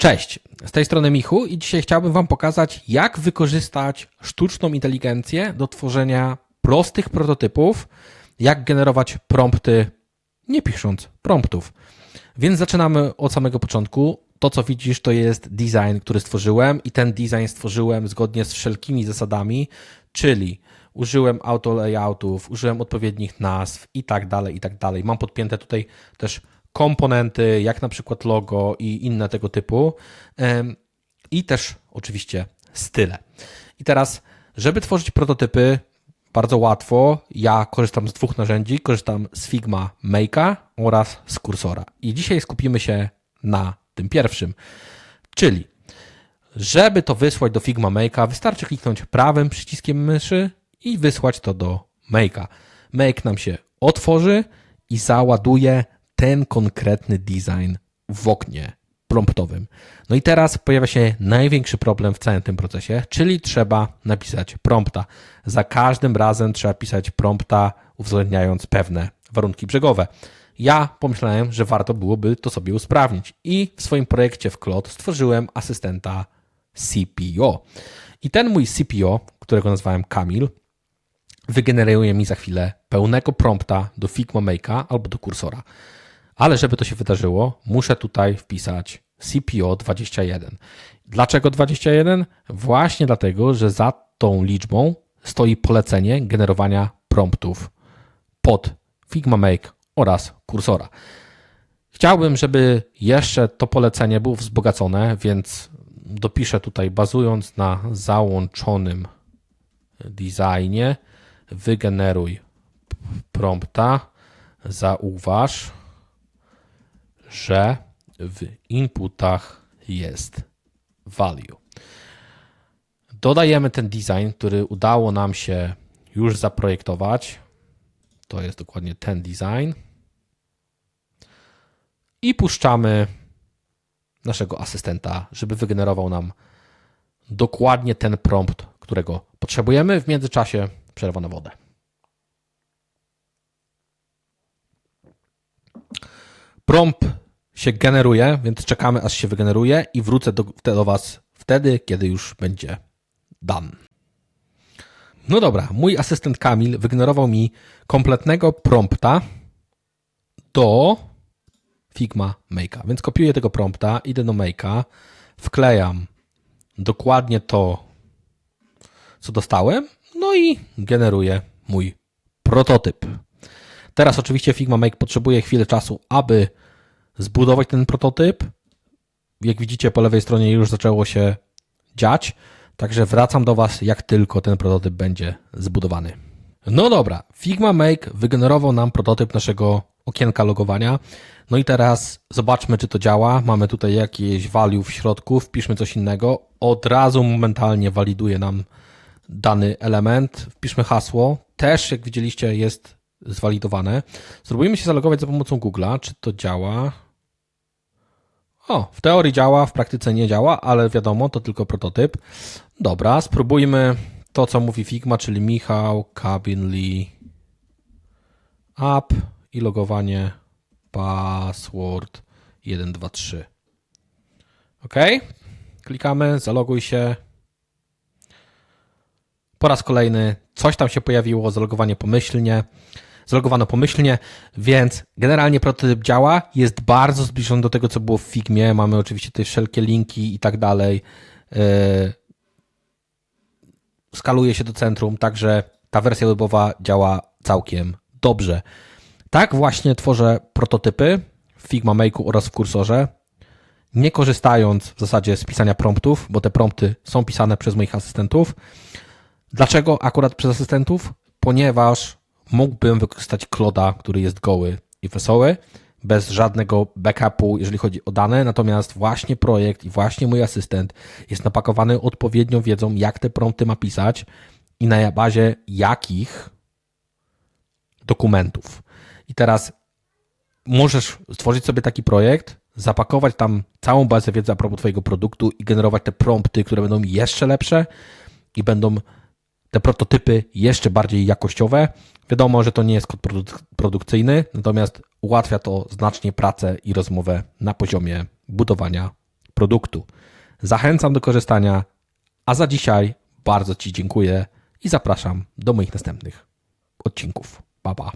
Cześć, z tej strony Michu i dzisiaj chciałbym Wam pokazać, jak wykorzystać sztuczną inteligencję do tworzenia prostych prototypów, jak generować prompty, nie pisząc promptów. Więc zaczynamy od samego początku. To, co widzisz, to jest design, który stworzyłem i ten design stworzyłem zgodnie z wszelkimi zasadami, czyli użyłem auto layoutów, użyłem odpowiednich nazw i tak dalej, i tak dalej. Mam podpięte tutaj też komponenty, jak na przykład logo i inne tego typu. I też oczywiście style. I teraz, żeby tworzyć prototypy, bardzo łatwo. Ja korzystam z dwóch narzędzi. Korzystam z Figma Make'a oraz z kursora. I dzisiaj skupimy się na tym pierwszym. Czyli, żeby to wysłać do Figma Make'a, wystarczy kliknąć prawym przyciskiem myszy i wysłać to do Make'a. Make nam się otworzy i załaduje ten konkretny design w oknie promptowym. No i teraz pojawia się największy problem w całym tym procesie, czyli trzeba napisać prompta. Za każdym razem trzeba pisać prompta, uwzględniając pewne warunki brzegowe. Ja pomyślałem, że warto byłoby to sobie usprawnić i w swoim projekcie w Cloud stworzyłem asystenta CPO. I ten mój CPO, którego nazwałem Kamil, wygeneruje mi za chwilę pełnego prompta do Figma Make'a albo do kursora. Ale żeby to się wydarzyło, muszę tutaj wpisać CPO 21. Dlaczego 21? Właśnie dlatego, że za tą liczbą stoi polecenie generowania promptów pod Figma Make oraz kursora. Chciałbym, żeby jeszcze to polecenie było wzbogacone, więc dopiszę tutaj bazując na załączonym designie wygeneruj prompta, zauważ, że w inputach jest value. Dodajemy ten design, który udało nam się już zaprojektować. To jest dokładnie ten design. I puszczamy naszego asystenta, żeby wygenerował nam dokładnie ten prompt, którego potrzebujemy. W międzyczasie przerwa na wodę. Prompt się generuje, więc czekamy aż się wygeneruje i wrócę do, do Was wtedy, kiedy już będzie done. No dobra, mój asystent Kamil wygenerował mi kompletnego prompta do Figma Make'a. Więc kopiuję tego prompta, idę do Make'a, wklejam dokładnie to, co dostałem, no i generuję mój prototyp. Teraz oczywiście Figma Make potrzebuje chwilę czasu, aby zbudować ten prototyp. Jak widzicie po lewej stronie już zaczęło się dziać, także wracam do Was, jak tylko ten prototyp będzie zbudowany. No dobra, Figma Make wygenerował nam prototyp naszego okienka logowania. No i teraz zobaczmy, czy to działa. Mamy tutaj jakieś value w środku, wpiszmy coś innego. Od razu momentalnie waliduje nam dany element. Wpiszmy hasło. Też, jak widzieliście, jest zwalidowane. Spróbujmy się zalogować za pomocą Google'a. Czy to działa? O, w teorii działa, w praktyce nie działa, ale wiadomo, to tylko prototyp. Dobra, spróbujmy to, co mówi Figma, czyli Michał Kabinli app i logowanie password 123. OK. Klikamy, zaloguj się. Po raz kolejny coś tam się pojawiło, zalogowanie pomyślnie zalogowano pomyślnie, więc generalnie prototyp działa, jest bardzo zbliżony do tego, co było w Figmie. Mamy oczywiście tutaj wszelkie linki i tak dalej. E, skaluje się do centrum, także ta wersja webowa działa całkiem dobrze. Tak właśnie tworzę prototypy w Figma Make'u oraz w kursorze, nie korzystając w zasadzie z pisania promptów, bo te prompty są pisane przez moich asystentów. Dlaczego akurat przez asystentów? Ponieważ mógłbym wykorzystać Cloda, który jest goły i wesoły, bez żadnego backupu, jeżeli chodzi o dane, natomiast właśnie projekt i właśnie mój asystent jest napakowany odpowiednią wiedzą, jak te prompty ma pisać i na bazie jakich dokumentów. I teraz możesz stworzyć sobie taki projekt, zapakować tam całą bazę wiedzy a propos Twojego produktu i generować te prompty, które będą jeszcze lepsze i będą te prototypy jeszcze bardziej jakościowe. Wiadomo, że to nie jest kod produkcyjny, natomiast ułatwia to znacznie pracę i rozmowę na poziomie budowania produktu. Zachęcam do korzystania, a za dzisiaj bardzo Ci dziękuję i zapraszam do moich następnych odcinków. Pa, pa.